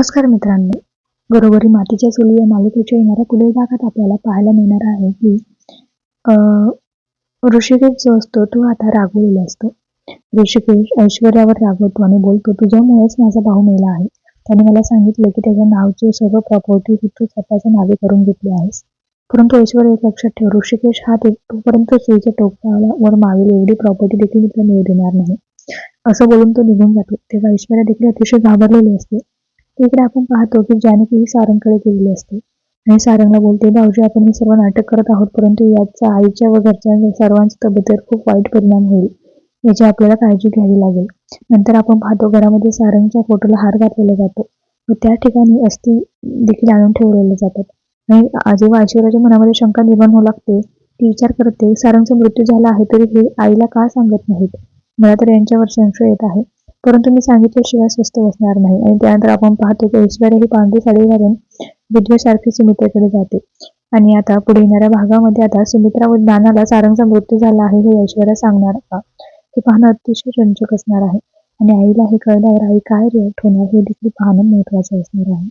नमस्कार मित्रांनो. घरोघरी मातीच्या चुली या मालिकेच्या येणाऱ्या पुढील भागात आपल्याला पाहायला मिळणार आहे की ऋषिकेश जो असतो तो आता रागवलेला असतो. ऋषिकेश ऐश्वर्यावर रागवतो आणि बोलतो तुझ्यामुळेच माझा भाऊ मेला आहे. त्याने मला सांगितलं की त्याच्या नावचे सर्व प्रॉपर्टी तू स्वतःच्या नावे करून घेतली आहेस. परंतु ऐश्वर्या एक लक्षात ठेव ऋषिकेश हा ते- तोपर्यंत सुईच्या टोकाला वर मावेल एवढी प्रॉपर्टी देखील तुला मिळू देणार नाही. असं बोलून तो निघून जातो. तेव्हा ऐश्वर्या देखील अतिशय घाबरलेली असते. तिकडे आपण पाहतो की जानकी ही सारंगकडे गेलेली असते. आणि सारंगला बोलते भाऊजी आपण हे सर्व नाटक करत आहोत परंतु याचा आईच्या व घरच्या सर्वांच्या तब्येतीवर खूप वाईट परिणाम होईल. याची आपल्याला काळजी घ्यावी लागेल. नंतर आपण पाहतो घरामध्ये सारंगच्या फोटोला हार घातलेला जातो व त्या ठिकाणी अस्थि देखील आणून ठेवलेले जातात. आणि आ- जेव्हा ऐश्वर्याच्या मनामध्ये शंका निर्माण होऊ लागते. ती विचार करते सारंगचा मृत्यू झाला आहे तरी हे आईला का सांगत नाहीत? मला तर यांच्यावर संशय येत आहे. परंतु मी सांगितल्याशिवाय स्वस्त बसणार नाही. आणि त्यानंतर आपण पाहतो की ऐश्वर्या ही पांढरी साडी घालून विधवेसारखी सुमित्रेकडे जाते. आणि आता पुढे येणाऱ्या भागामध्ये आता सुमित्रा व ज्ञानाला सारंगचा मृत्यू झाला आहे हे ऐश्वर्या सांगणार का? ते पाहणं अतिशय रंजक असणार आहे. आणि आईला हे कळल्यावर आई काय रिॲक्ट होणार हे देखील पाहणं महत्वाचं असणार आहे.